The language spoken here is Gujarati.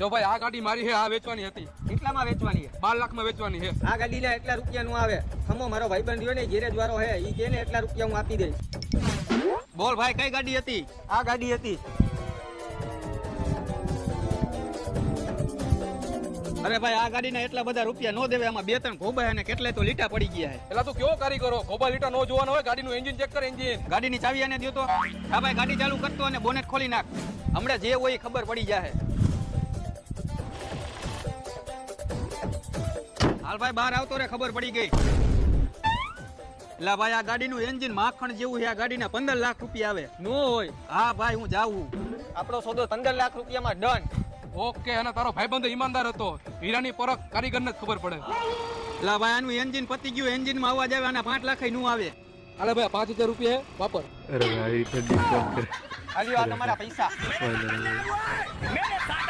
જો ભાઈ આ ગાડી મારી છે આ વેચવાની હતી. કેટલામાં વેચવાની છે બાર લાખમાં વેચવાની છે આ ગાડી લે એટલા રૂપિયાનું આવે. ખમો મારો ભાઈબંધ રહ્યો ને ગેરેજ વાળો છે ઈ કે ને એટલા રૂપિયા હું આપી દઈશ. બોલ ભાઈ કઈ ગાડી હતી? આ ગાડી હતી. અરે ભાઈ આ ગાડીના એટલા બધા રૂપિયા નો દેવે આમાં બે ત્રણ ખોબા અને કેટલાય તો લીટા પડી ગયા છે પેલા તું કેવો કારીગરો? ખોબા લીટા નો જોવાનો હોય ગાડીનું એન્જિન ચેક કર એન્જિન ગાડીની ચાવી આને દ્યો તો. હા ભાઈ ગાડી ચાલુ કરતો અને બોનેટ ખોલી નાખ. હમણાં જે હોય એ ખબર પડી જાય હાલ ભાઈ બહાર આવતો રે ખબર પડી ગઈ. એટલે ભાઈ આ ગાડીનું એન્જિન માખણ જેવું છે આ ગાડીના પંદર લાખ રૂપિયા આવે. નો હોય. હા ભાઈ હું જાઉં. આપણો સોદો પંદર લાખ રૂપિયામાં ડન ઓકે અને તારો ભાઈબંધ ઈમાનદાર હતો. હીરાની પરખ કારીગરને જ ખબર પડે. એટલે ભાઈ આનું એન્જિન પતી ગયું એન્જિનમાં અવાજ આવે અને પાંચ લાખનું આવે. અરે ભાઈ પાંચ હજાર રૂપિયા વાપર. અરે ભાઈ ખાલી આ તમારા પૈસા.